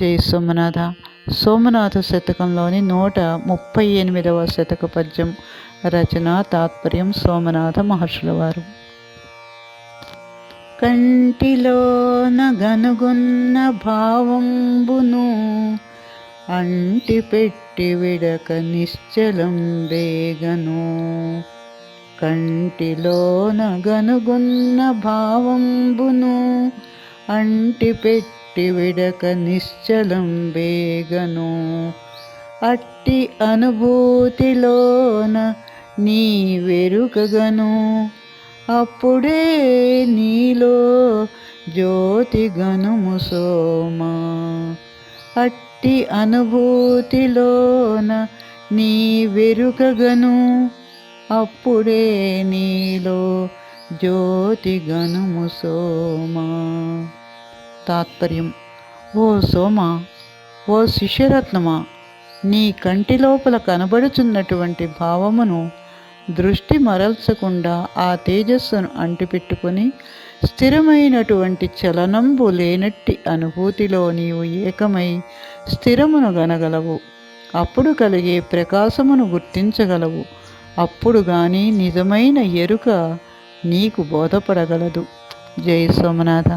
జై సోమనాథ. సోమనాథ శతకంలోని నూట ముప్పై ఎనిమిదవ శతక పద్యం రచన తాత్పర్యం సోమనాథ మహర్షుల వారు. కంటిలోన గనుగున్న భావంబును అంటి పెట్టి విడక నిశ్చలం వేగను. కంటిలోన గనుగున్న భావంబును అంటి పెట్టి విడక నిశ్చలం వేగను అట్టి అనుభూతిలోన నీ వెరుకగను అప్పుడే నీలో జ్యోతి గనుము సోమా అట్టి అనుభూతిలోన నీ వెరుకగను అప్పుడే నీలో జ్యోతి గనుము సోమా తాత్పర్యం. ఓ సోమ ఓ శిష్యరత్నమా నీ కంటి లోపల కనబడుచున్నటువంటి భావమును దృష్టి మరల్చకుండా ఆ తేజస్సును అంటిపెట్టుకొని స్థిరమైనటువంటి చలనంబు లేనట్టి అనుభూతిలో నీవు ఏకమై స్థిరమును గనగలవు. అప్పుడు కలిగే ప్రకాశమును గుర్తించగలవు. అప్పుడు గాని నిజమైన ఎరుక నీకు బోధపడగలదు. జై సోమనాథ.